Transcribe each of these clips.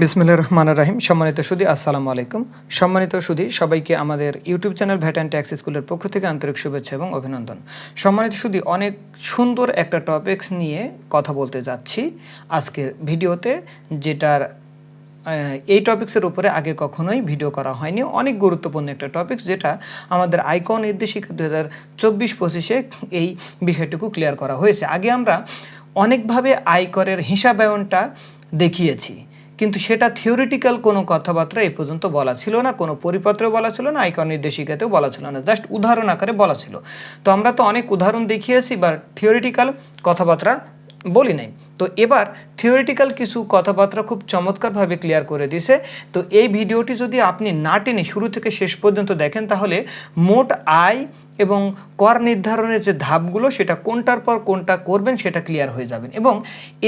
বিসমিল্লা রহমান রাহিম। সম্মানিত সুদী আসসালামু আলাইকুম। সম্মানিত সুদী সবাইকে আমাদের YouTube channel VAT and tax স্কুলের পক্ষ থেকে আন্তরিক শুভেচ্ছা এবং অভিনন্দন। সম্মানিত সুদী অনেক সুন্দর একটা টপিকস নিয়ে কথা বলতে যাচ্ছি আজকের ভিডিওতে, যেটার এই টপিক্সের উপরে আগে কখনোই ভিডিও করা হয়নি। অনেক গুরুত্বপূর্ণ একটা টপিকস যেটা আমাদের আইকন নির্দেশিকা দু হাজার চব্বিশ পঁচিশে এই বিষয়টুকু ক্লিয়ার করা হয়েছে। আগে আমরা অনেকভাবে আয়করের হিসাবায়নটা দেখিয়েছি। কিন্তু সেটা থিওরিটিক্যাল কোনো কথাবার্তা এ পর্যন্ত বলা ছিল না, কোনো পরিপত্রে বলা ছিল না আইকর নির্দেশিকাতেও বলা ছিল না জাস্ট উদাহরণ আকারে বলা ছিল। তো আমরা তো অনেক উদাহরণ দেখিয়েছি বা থিওরিটিক্যাল কথাবার্তা বলি নাই। তো এবার থিওরিটিক্যাল কিছু কথাবার্তা খুব চমৎকারভাবে ক্লিয়ার করে দিছে। তো এই ভিডিওটি যদি আপনি না টেনে শুরু থেকে শেষ পর্যন্ত দেখেন, তাহলে মোট আয় এবং কর নির্ধারণের যে ধাপগুলো, সেটা কোনটার পর কোনটা করবেন, সেটা ক্লিয়ার হয়ে যাবেন এবং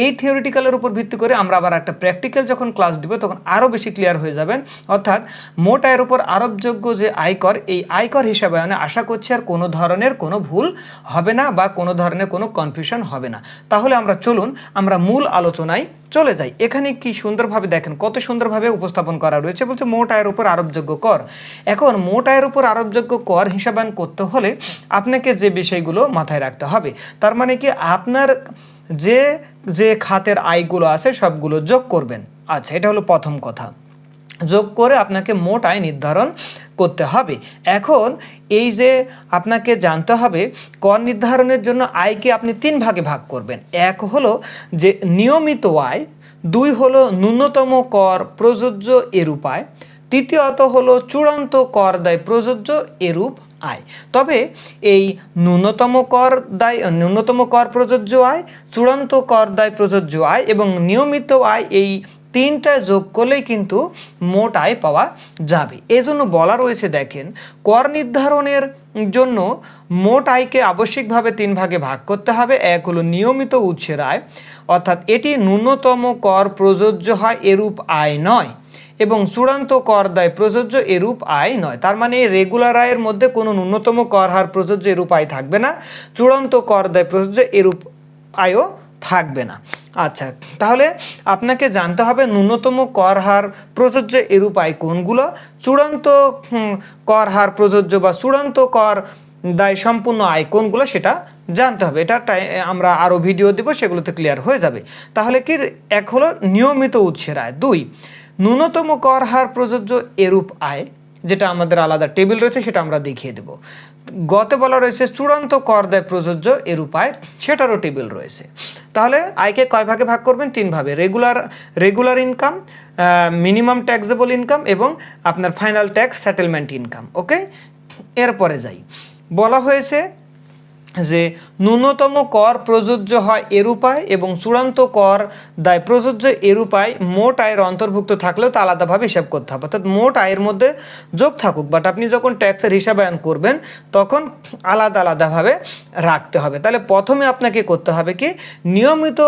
এই থিওরিটিক্যালের উপর ভিত্তি করে আমরা আবার একটা প্র্যাকটিক্যাল যখন ক্লাস দিব, তখন আরও বেশি ক্লিয়ার হয়ে যাবেন। অর্থাৎ মোট আয়ের উপর আরোপযোগ্য যে আয়কর, এই আয়কর হিসাবে মানে আশা করছি আর কোনো ধরনের কোনো ভুল হবে না বা কোনো ধরনের কোনো কনফিউশন হবে না। তাহলে আমরা চলুন আমরা মূল আলোচনায় চলে যাই। এখানে কি সুন্দরভাবে দেখেন, কত সুন্দরভাবে উপস্থাপন করা রয়েছে, বলছে মোট আয়ের উপর আরোপযোগ্য কর। এখন মোট আয়ের উপর আরোপযোগ্য কর হিসাবায়ন করতে হলে আপনাকে যে বিষয়গুলো মাথায় রাখতে হবে, তার মানে কি আপনার যে যে খাতের আয়গুলো আছে সবগুলো যোগ করবেন। আচ্ছা এটা হলো প্রথম কথা। যোগ করে আপনাকে মোট আয় নির্ধারণ করতে হবে। এখন এই যে আপনাকে জানতে হবে, কর নির্ধারণের জন্য আয়কে আপনি তিন ভাগে ভাগ করবেন। এক হলো যে নিয়মিত আয়, দুই হলো ন্যূনতম কর প্রযোজ্য এরূপ আয়, তৃতীয়ত হলো চূড়ান্ত কর দায় প্রযোজ্য এরূপ আয়। তবে এই ন্যূনতম কর দায়, ন্যূনতম কর প্রযোজ্য আয়, চূড়ান্ত কর দায় প্রযোজ্য আয় এবং নিয়মিত আয় এই তিনটা যোগ করলেই কিন্তু মোট আয় পাওয়া যাবে। এজন্য বলা রয়েছে, দেখেন, কর নির্ধারণের জন্য মোট আয়কে আবশ্যিকভাবে তিন ভাগে ভাগ করতে হবে। এক হলো নিয়মিত উৎসের আয় অর্থাৎ এটি ন্যূনতম কর প্রযোজ্য হয় এরূপ আয় নয় এবং চূড়ান্ত কর দায় প্রযোজ্য এরূপ আয় নয়। তার মানে রেগুলার আয়ের মধ্যে কোনো ন্যূনতম কর হার প্রযোজ্য এরূপ আয় থাকবে না। চূড়ান্ত কর দায় প্রযোজ্য এরূপ আয়ও থাকবে না। আচ্ছা তাহলে আপনাকে জানতে হবে ন্যূনতম কর হার প্রযোজ্য এরূপ আয় কোনগুলো? চূড়ান্ত কর হার প্রযোজ্য বা চূড়ান্ত কর দায় সম্পূর্ণ আয় কোনগুলো সেটা জানতে হবে। এটা আমরা আরও ভিডিও দেবো, সেগুলোতে ক্লিয়ার হয়ে যাবে। তাহলে কি, এক হলো নিয়মিত উৎসের আয়। দুই, ন্যূনতম কর হার প্রযোজ্য এরূপ আয়। যেটা আমাদের আলাদা টেবিল রয়েছে, সেটা আমরা দেখিয়ে দেব। গতে বলা রয়েছে, চূড়ান্ত কর দেয় প্রযোজ্য এর উপায়, সেটারও টেবিল রয়েছে। তাহলে আয়কে কয় ভাগে ভাগ করবেন? তিন ভাবে regular regular income minimum taxable income এবং আপনার final tax settlement income okay এরপরে যাই। বলা হয়েছে যে ন্যূনতম কর প্রযোজ্য হয় এর উপায় এবং চূড়ান্ত কর দায় প্রযোজ্য এর উপায় মোট আয়ের অন্তর্ভুক্ত থাকলেও তা আলাদাভাবে হিসাব করতে হবে। অর্থাৎ মোট আয়ের মধ্যে যোগ থাকুক বাট আপনি যখন ট্যাক্সের হিসাবায়ন করবেন, তখন আলাদা আলাদাভাবে রাখতে হবে। তাহলে প্রথমে আপনাকে করতে হবে কি, নিয়মিত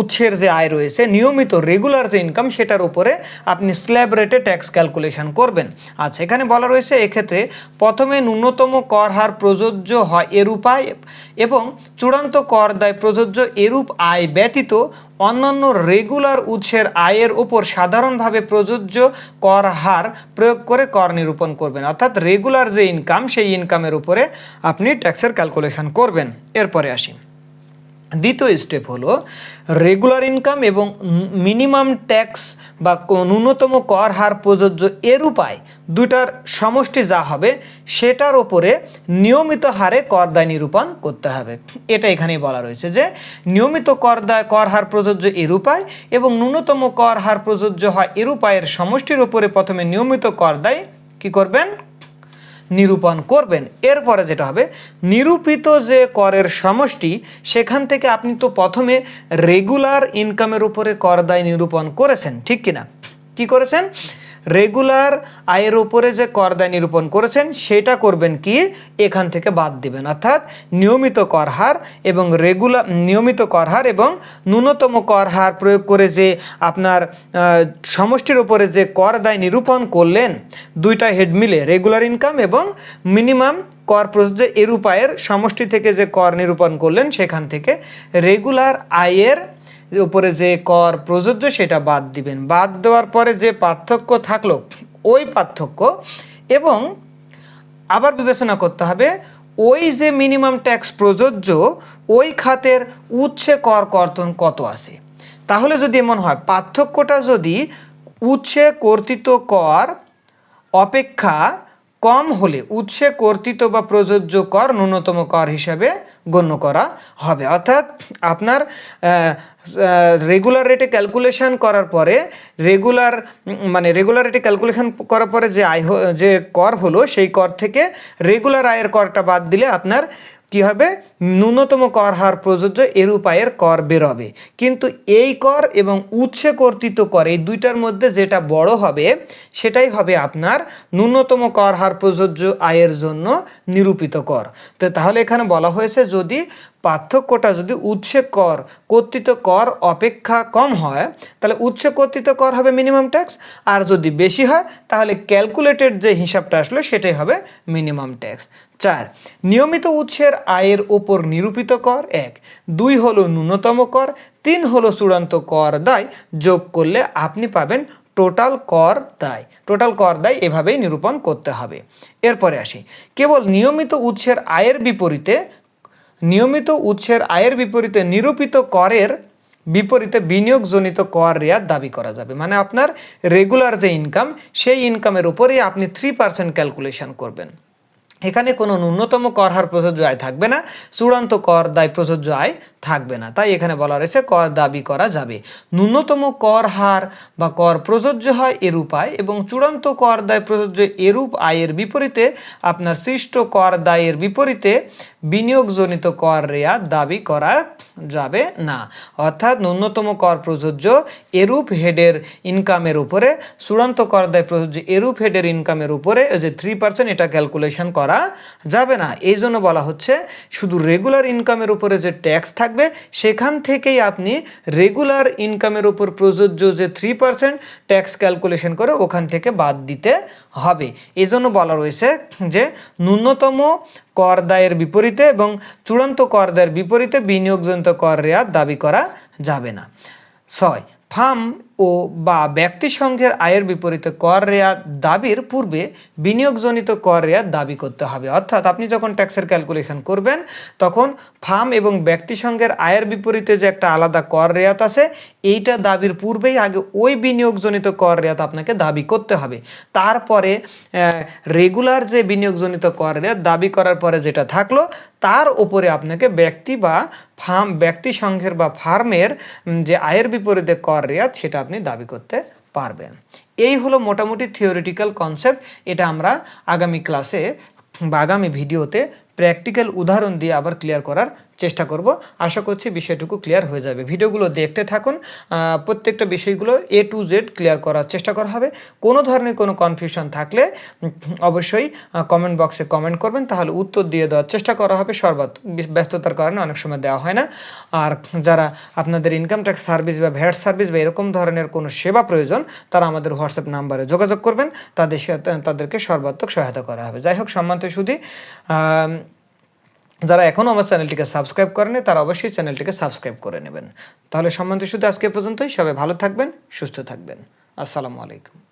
উৎসের যে আয় রয়েছে, নিয়মিত রেগুলার যে ইনকাম সেটার উপরে আপনি স্ল্যাব রেটে ট্যাক্স ক্যালকুলেশন করবেন। আচ্ছা এখানে বলা রয়েছে এক্ষেত্রে প্রথমে ন্যূনতম কর হার প্রযোজ্য হয় এরূপ আয় এবং চূড়ান্ত কর দায় প্রযোজ্য এরূপ আয় ব্যতীত অন্যান্য রেগুলার উৎসের আয়ের ওপর সাধারণভাবে প্রযোজ্য কর হার প্রয়োগ করে কর নিরূপণ করবেন। অর্থাৎ রেগুলার যে ইনকাম সেই ইনকামের উপরে আপনি ট্যাক্সের ক্যালকুলেশন করবেন। এরপরে আসি। দ্বিতীয় স্টেপ হলো রেগুলার ইনকাম এবং মিনিমাম ট্যাক্স বা ন্যূনতম কর হার প্রযোজ্য এর উপায় দুটার সমষ্টি যা হবে সেটার ওপরে নিয়মিত হারে কর দায় নিরূপণ করতে হবে। এটা এখানেই বলা রয়েছে যে নিয়মিত কর দায় কর হার প্রযোজ্য এর উপায় এবং ন্যূনতম কর হার প্রযোজ্য হয় এর উপায়ের সমষ্টির ওপরে প্রথমে নিয়মিত কর দায় কী করবেন? নিরূপণ করবেন। এরপরে যেটা হবে, নিরূপিত যে করের সমষ্টি, সেখান থেকে আপনি তো প্রথমে রেগুলার ইনকামের উপরে কর দায় নিরূপণ করেছেন, ঠিক কিনা? কি করেছেন? রেগুলার আয়ের উপরে যে কর দায় নিরূপণ করেছেন, সেটা করবেন কি? এখান থেকে বাদ দিবেন। অর্থাৎ নিয়মিত কর হার এবং রেগুলার নিয়মিত কর হার এবং ন্যূনতম কর হার প্রয়োগ করে যে আপনার সমষ্টির উপরে যে কর দায় নিরূপণ করলেন, দুইটা হেড মিলে রেগুলার ইনকাম এবং মিনিমাম কর প্রযোজ্য এর উপায়ের সমষ্টি থেকে যে কর নিরূপণ করলেন, সেখান থেকে রেগুলার আয়ের উপরে যে কর প্রযোজ্য সেটা বাদ দিবেন। বাদ দেওয়ার পরে যে পার্থক্য থাকল, ওই পার্থক্য এবং আবার বিবেচনা করতে হবে, ওই যে মিনিমাম ট্যাক্স প্রযোজ্য, ওই খাতের উৎসে কর কর্তন কত আছে? তাহলে যদি এমন হয়, পার্থক্যটা যদি উৎসে কর্তৃত কর অপেক্ষা কম হলে উৎসে কর্তৃত বা প্রযোজ্য কর ন্যূনতম কর হিসাবে গণ্য করা হবে। অর্থাৎ আপনার রেগুলার রেটে ক্যালকুলেশন করার পরে রেগুলার মানে রেগুলার রেটে ক্যালকুলেশান করার পরে যে আয় যে কর হলো, সেই কর থেকে রেগুলার আয়ের করটা বাদ দিলে আপনার কি হবে? ন্যূনতম কর হার প্রযোজ্য এর উপায়ের কর বেরোবে। কিন্তু এই কর এবং উৎসে কর্তৃত কর, এই দুইটার মধ্যে যেটা বড় হবে, সেটাই হবে আপনার ন্যূনতম কর হার প্রযোজ্য আয়ের জন্য নিরূপিত কর। তো তাহলে এখানে বলা হয়েছে, যদি পার্থক্যটা যদি উৎসে কর, কর্তৃত কর অপেক্ষা কম হয়, তাহলে উৎসে কর্তৃত কর হবে মিনিমাম ট্যাক্স আর যদি বেশি হয়, তাহলে ক্যালকুলেটেড যে হিসাবটা আসলো, সেটাই হবে মিনিমাম ট্যাক্স চার, নিয়মিত উৎসের আয়ের ওপর নিরূপিত কর, এক, দুই হলো ন্যূনতম কর, তিন হলো চূড়ান্ত কর দায়, যোগ করলে আপনি পাবেন টোটাল কর দায়। টোটাল কর দায় এভাবেই নিরূপণ করতে হবে। এরপরে আসি, কেবল নিয়মিত উৎসের আয়ের বিপরীতে নিয়মিত উৎসের আয়ের বিপরীতে নিরূপিত করের বিপরীতে বিনিয়োগজনিত কর রেয়াত দাবি করা যাবে। মানে আপনার রেগুলার যে ইনকাম সেই ইনকামের উপরেই আপনি থ্রি পার্সেন্ট ক্যালকুলেশন করবেন। এখানে কোনো ন্যূনতম কর হার প্রযোজ্য আয় থাকবে না, চূড়ান্ত কর দায় প্রযোজ্য আয় থাকবে না। তাই এখানে বলা রয়েছে কর দাবি করা যাবে। ন্যূনতম কর হার বা কর প্রযোজ্য হয় এরূপ আয় এবং চূড়ান্ত কর দায় প্রযোজ্য এরূপ আয়ের বিপরীতে আপনার সৃষ্ট কর দায়ের বিপরীতে বিনিয়োগজনিত কর রেয়াত দাবি করা যাবে না। অর্থাৎ ন্যূনতম কর প্রযোজ্য এরূপ হেডের ইনকামের উপরে, চূড়ান্ত কর দায় প্রযোজ্য এরূপ হেডের ইনকামের উপরে যে থ্রি পার্সেন্ট এটা ক্যালকুলেশন করা যাবে না। এই জন্য বলা হচ্ছে, শুধু রেগুলার ইনকামের উপরে যে ট্যাক্স থাকবে, সেখান থেকেই আপনি রেগুলার ইনকামের উপর প্রযোজ্য যে থ্রি পার্সেন্ট ট্যাক্স ক্যালকুলেশন করে ওখান থেকে বাদ দিতে হবে। এই জন্য বলা রয়েছে যে, ন্যূনতম কর দায়ের বিপরীতে এবং চূড়ান্ত কর দায়ের বিপরীতে বিনিয়োগজনিত কর রেয়াত দাবি করা যাবে না। ছয়, ফার্ম ও বা ব্যক্তি সংঘের আয়ের বিপরীতে কর রেয়াত দাবির পূর্বে বিনিয়োগজনিত কর রেয়াত দাবি করতে হবে। অর্থাৎ আপনি যখন ট্যাক্সের ক্যালকুলেশন করবেন, তখন ফার্ম এবং ব্যক্তি সংঘের আয়ের বিপরীতে যে একটা আলাদা কর রেয়াত আছে, এইটা দাবির পূর্বেই আগে ওই বিনিয়োগজনিত কর রেয়াত আপনাকে দাবি করতে হবে। তারপরে রেগুলার যে বিনিয়োগজনিত কর রেয়াত দাবি করার পরে যেটা থাকল, তার উপরে আপনাকে ব্যক্তি বা ফার্ম ব্যক্তি সংঘের বা ফার্মের যে আয়ের বিপরীতে কর রেয়াত সেটা আপনি দাবি করতে পারবেন। এই হলো মোটামুটি থিওরিটিক্যাল কনসেপ্ট এটা আমরা আগামী ক্লাসে বা আগামী ভিডিওতে প্র্যাকটিক্যাল উদাহরণ দিয়ে আবার ক্লিয়ার করার চেষ্টা করব। আশা করছি বিষয়টুকু ক্লিয়ার হয়ে যাবে। ভিডিওগুলো দেখতে থাকুন। প্রত্যেকটা বিষয়গুলো এ টু জেড ক্লিয়ার করার চেষ্টা করা হবে। কোনো ধরনের কোনো কনফিউশন থাকলে অবশ্যই কমেন্ট বক্সে কমেন্ট করবেন। তাহলে উত্তর দিয়ে দেওয়ার চেষ্টা করা হবে। সর্বাত ব্যস্ততার কারণে অনেক সময় দেওয়া হয় না। আর যারা আপনাদের ইনকাম ট্যাক্স সার্ভিস বা ভ্যাট সার্ভিস বা এরকম ধরনের কোনো সেবা প্রয়োজন, তারা আমাদের হোয়াটসঅ্যাপ নাম্বারে যোগাযোগ করবেন। তাদের সাথে, তাদেরকে সর্বাত্মক সহায়তা করা হবে। যাই হোক, সম্মানিত শুধু যারা এখনও আমার চ্যানেলটিকে সাবস্ক্রাইব করেনি, তারা অবশ্যই চ্যানেলটিকে সাবস্ক্রাইব করে নেবেন। তাহলে সম্বন্ধে শুধু আজকে পর্যন্তই। সবাই ভালো থাকবেন, সুস্থ থাকবেন। আসসালামু আলাইকুম।